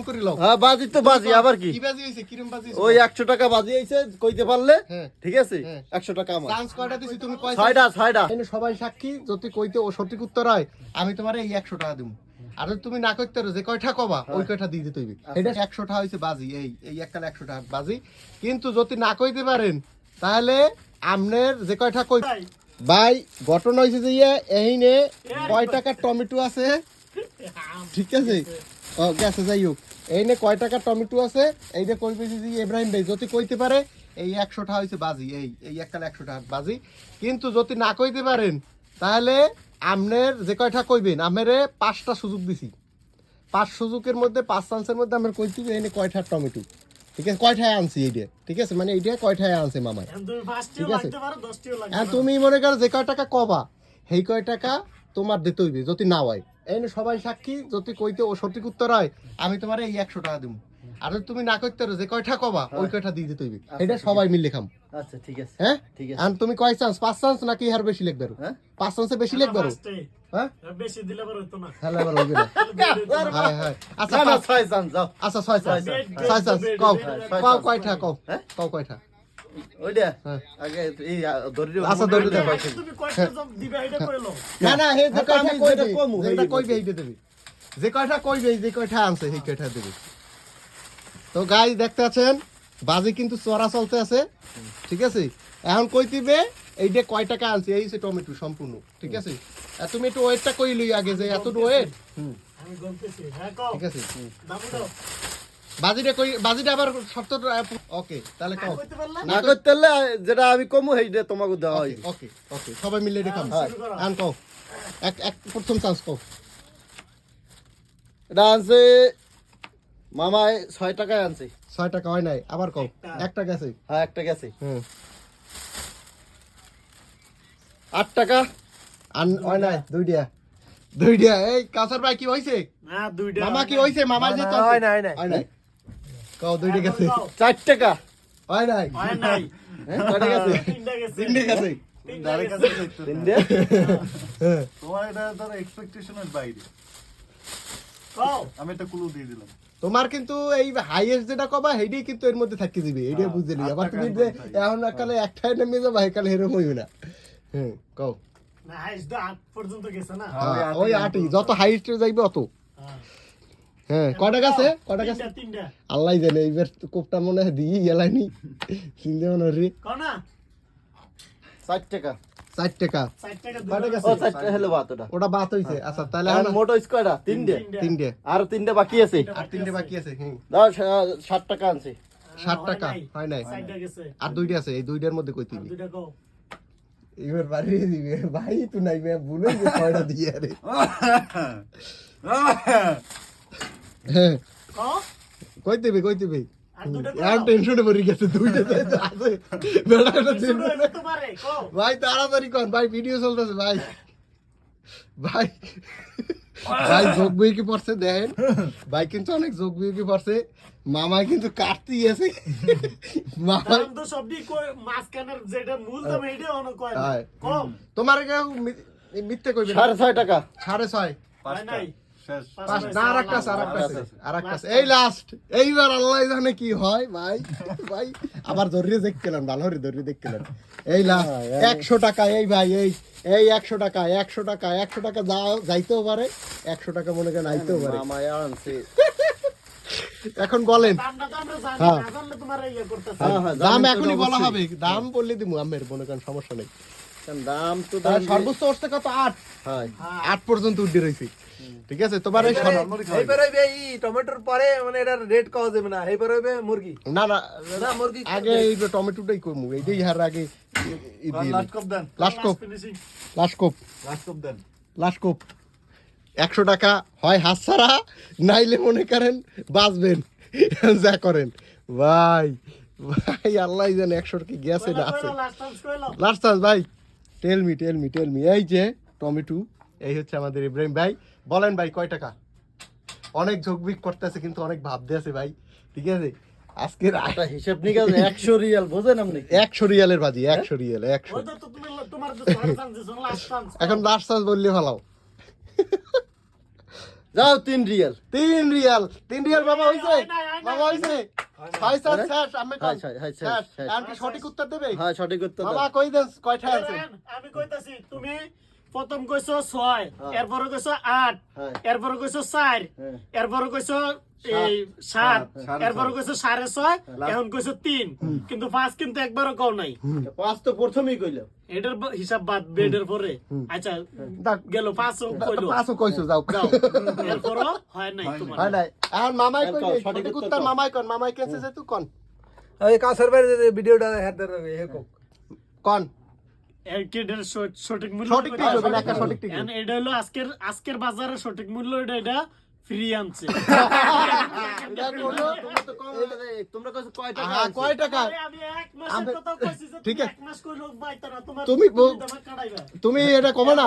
বাজন করে লও। হ্যাঁ বাজি তো বাজি আবার কি? কি বাজি হইছে? কিরম বাজি ওই একশো টাকা বাজি আইছে কইতে পারলে হ্যাঁ। ঠিক আছে? হ্যাঁ। একশো টাকা আমার। চান্স কয়টা দিছি? তুমি কয় ছয়টা ছয়টা। সবাই সাক্ষী যদি কইতে ও সঠিক উত্তর হয় আমি তোমার এই একশো টাকা দিব আর তুমি না করতে যে কয়টা কবা ওই কয়টা দিয়ে দিতে হইবে। এটা একশো টাকা হয়েছে বাজি এই এই এককালে একশো টাকা বাজি। কিন্তু যদি না কইতে পারেন তাহলে আমনের যে কয়টা কই ভাই। ঘটনা হয়েছে যে ইয়ে এইনে কয় টাকার টমেটো আছে? ঠিক আছে? ও গেছে যাই হোক। এইনে কয় টাকা টমেটো আছে? এইটা কই পেয়েছি যে ইব্রাহিম ভাই যদি কইতে পারে এই একশো টাকা হয়েছে বাজি এই এই এককালে একশো টাকা বাজি। কিন্তু যদি না কইতে পারেন তাহলে আমনের যে কয়টা কইবেন আমেরে পাঁচটা সুযোগ দিছি। পাঁচ সুযোগের মধ্যে পাঁচ চান্সের মধ্যে আমার কইতে এনে কয়টা টমেটো। ঠিক আছে? কয়টায় আনছি এইটা ঠিক আছে? মানে এইটা কয়টায় আনছে পাঁচটিও ঠিক আছে। হ্যাঁ তুমি মনে করো যে কয় টাকা কবা? সেই কয় টাকা তোমার দিতে হইবে যদি না হয়। এই সবাই সাক্ষী যদি কইতে ও সঠিক উত্তর হয় আমি তোমার এই একশো টাকা দিব আর যদি তুমি না করতে যে কয়টা কবা ওই কয়টা দিয়ে দিতে হইবে। এটা সবাই মিলে খাম। আচ্ছা ঠিক আছে। হ্যাঁ? ঠিক আছে। আর তুমি কয় চান্স পাঁচ চান্স নাকি আর বেশি লিখবে? হ্যাঁ? পাঁচ চান্সে বেশি লিখবে। হ্যাঁ? বেশি দিলে পারো হতো না। হ্যালো এবার হইবে না। হ্যাঁ হ্যাঁ। আচ্ছা না, না, পাঁচ- ছয় চান্স যাও। আচ্ছা ছয় চান্স। ছয় চান্স। কও কও কয়টা কও? হ্যাঁ? কও কয়টা? ওইটা? হ্যাঁ। আগে এই ধরে আচ্ছা, ধরে দাও। আগে তুমি কয়টা জব দিবে এটা কইলো না না হে যে হ্যাঁ, কয়টা কইবে যেটা কমু, যেটা কইবে এইটা দেবে। যে কয়টা কইবে যে কয়টা আনছে সেই কয়টা দেবে। তো গাই দেখতে আছেন? বাজি কিন্তু চড়া চলতে আছে ঠিক আছে? এখন কই দিবে? এইটা কয় টাকা আনছে এই যে টমেটো সম্পূর্ণ ঠিক আছে? আর তুমি একটু ওয়েটটা কই লই আগে যে এত ওয়েট আমি গলতেছি। হ্যাঁ কও। ঠিক আছে? দাম দাও। বাজিটা কই বাজিটা আবার শর্ত ওকে তাহলে কও। না। করতে যেটা আমি কমু সেইটা তোমাকে দেওয়া ওকে ওকে ওকে সবাই মিলে দেখাম আন কও। এক এক প্রথম চান্স কও। এটা আনছে মামায় ছয় টাকায় আনছে। ছয় টাকা হয় নাই আবার কও। একটা। গেছে। হ্যাঁ একটা গেছে। হুম। আট টাকা। আন হয় নাই দুইটা দুইটা এই কাসার ভাই কি হইছে? না দুইটা মামা কি হইছে? মামা যে তো হয় নাই, হয় নাই। কও দুইটা গেছে চার টাকা। হয় নাই? হয় নাই। হ্যাঁ, কয়টা গেছে। তিনটে গেছে। তিনটে হ্যাঁ। তোমার এটা ধরো এক্সপেকটেশনের বাইরে। আমি একটা ক্লু দিয়ে দিলাম। তোমার কিন্তু এই হাইয়েস্ট যেটা কবা সেইটাই কিন্তু এর মধ্যে থাকি দিবে। এইটা হ্যাঁ, বুঝতে নিবি। আবার তুমি যে এখন কালে একটাই নেমে যাব কালে হেরম হইবে না। হ্যাঁ কও। না হাইস দা আট পর্যন্ত গেছে না? ওই আটই। যত হাইস্ট যাইবে অত। হ্যাঁ। কয়টা গেছে কয়টা গেছে আল্লাহ জানে এইবার কোপটা মনে হয় দিয়ে গেলাইনি। চিনতে মনে রে। কও টাকা। চার টাকা। ওটা। বাত হইছে। আচ্ছা তাহলে মোটো স্কোয়ারটা তিনটে। তিনটে। আর তিনটে বাকি আছে। আর তিনটে বাকি আছে ষাট টাকা আনছে। ষাট টাকা হয় নাই। আর দুইটা আছে এই দুইটার মধ্যে কই আর দিবি এবার বাড়িয়ে দিবি। ভাই তুই নাই ভুলে যে কয়টা দিয়ে আরে হ্যাঁ। কই দিবি কই দিবি? আর দুটো আর কও টেনশনে পড়ে গেছে দুইটা তো আছে। বেড়া এটা দিন শুরু হইল তোমারে কও। ভাই তাড়াতাড়ি কর। ভাই ভিডিও চলতেছে ভাই। ভাই ভাই যোগ বই কি পড়ছে দেখেন ভাই কিন্তু অনেক যোগ বই কি পড়ছে? মামাই কিন্তু কাটতেই আছে মামাই দাম তো সবই কই মাঝখানের যেটা মূল দাম অনেক কয়। কম তোমার কেউ মিথ্যে কইবে? সাড়ে ছয় টাকা। সাড়ে ছয়। নাই। এইবার আল্লাহ জানে কি হয় ভাই ভাই আবার ধরিয়ে ভালো করে ধরিয়ে এই লাস্ট একশো টাকা এই ভাই এই এই একশো টাকা একশো টাকা একশো টাকা যাইতেও পারে একশো টাকা মনে করেন আইতেও পারে। এখন বলেন। দামটা তো আমরা জানি হ্যাঁ। ইয়ে করতেছে। হ্যাঁ, হ্যাঁ, দাম এখনই বলা হবে দাম বললে দিমু আমের মনে করেন সমস্যা নেই। দাম তো দাম সর্বোচ্চ উঠছে কত? আট। হ্যাঁ। আট পর্যন্ত উঠে রয়েছে ঠিক আছে? তোমার এই টমেটোর পরে মানে এটার রেট কওয়া যাবে না। এইবার হইবে মুরগি। না না। না মুরগি আগে এই টমেটোটাই করব এইটাই হার আগে ই- ই দিয়ে লাস্ট কপ দেন। লাস্ট কোপ। লাস্ট কোপ। লাস্ট কপ দেন। লাস্ট কোপ। একশো টাকা হয় হাত ছাড়া নাইলে মনে করেন বাঁচবেন। যা করেন। ভাই ভাই আল্লাহ জানে একশো কি গেছে না আছে। লাস্ট লাস্ট চান্স ভাই। Tell me tell me tell me এই যে টমেটো এই হচ্ছে আমাদের ইব্রাহিম ভাই। বলেন ভাই কয় টাকা? অনেক ঝোঁকবিক করতেছে কিন্তু অনেক ভাবতে আছে ভাই। ঠিক আছে? আজকের হিসাব নিকাশ একশো রিয়াল বোঝেন আপনি? একশো রিয়ালের বাজি একশো রিয়াল একশো। এখন লাস্ট চান্স বললে ভালো। যাও তিন রিয়াল। তিন রিয়াল তিন রিয়াল বাবা হয়েছে হয় হয়। বাবা হইছে? সঠিক উত্তর দেবে? হ্যাঁ সঠিক উত্তর দাও। বাবা কই দেন? কয়টা আছে? আমি কইতাছি তুমি প্রথম কইছো ছয় এরপরে কইছো আট হ্যাঁ। এরপরে কইছো চার হ্যাঁ। এরপরে কইছো এই সাত এরপরে কইছো সাড়ে ছয় এখন কইছো তিন। কিন্তু পাঁচ কিন্তু একবারও কও নাই। পাঁচ তো প্রথমেই এটার হিসাব বাদ বেডের পরে। আচ্ছা গেল পাঁচ কইলো। পাঁচও কইছো যাও। যাও। এরপরও হয় নাই তোমার। হয় নাই। এখন মামাই কই সঠিক উত্তর মামাই কন মামাই কেছে যে তুই কন। এই কাছের বাইরে ভিডিওটা হ্যাঁ হে কন। সঠিক মূল্য এটা হলো আজকের আজকের বাজারের সঠিক মূল্য এটা এটা ফ্রি আনছে। তুমি আছে। এক মাস কইলো বাইতা না তোমার তুমি বল- দামা কাটাইবা। তুমি এটা কমো না?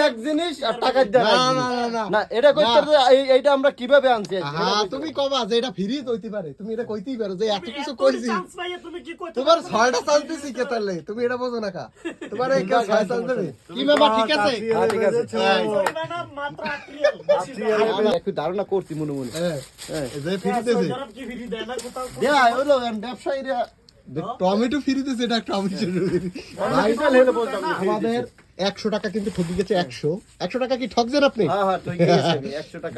এক জিনিস আর টাকার না, না, না, না। না এটা কইতে এইটা আমরা কীভাবে আনছি? হ্যাঁ তুমি কবা যে এটা ফ্রি হইতে পারে। তুমি এটা কইতেই পারো যে এত কিছু কইছি। chance পাইয়া তুমি কি কইতে তোমার ছয়টা চান্স দিছি কে তাহলে? তুমি এটা বোঝো না কা? তোমার এই কেউ ছয় চান্স দেবে কি ঠিক আছে? হ্যাঁ, ঠিক আছে। একটু ধারণা করছি মনে মনে। হ্যাঁ, হ্যাঁ। হলো ব্যবসায়ীরা টমেটো ফ্রি দিছে এটা টমেটো আমাদের একশো টাকা কিন্তু ঠকি গেছে একশো। একশো টাকা কি ঠকছেন আপনি? হ্যাঁ হ্যাঁ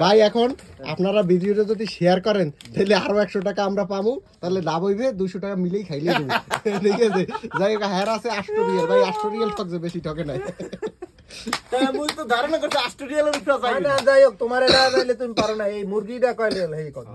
ভাই এখন আপনারা ভিডিওটা যদি শেয়ার করেন তাহলে আরও একশো টাকা আমরা পাবো। তাহলে লাভ হইবে দুইশো টাকা মিলেই খাইলে ঠিক আছে? যাই হোক হ্যার আছে আটশো রিয়াল। ভাই আটশো রিয়াল ঠকছে বেশি ঠকে নাই। মুই তো ধারণা করছি অস্ট্রেলিয়ার উপরে না, যাই না, যাই হোক তোমার এটা তুমি পারো না এই মুরগিটা কয় রিয়াল এই কথা।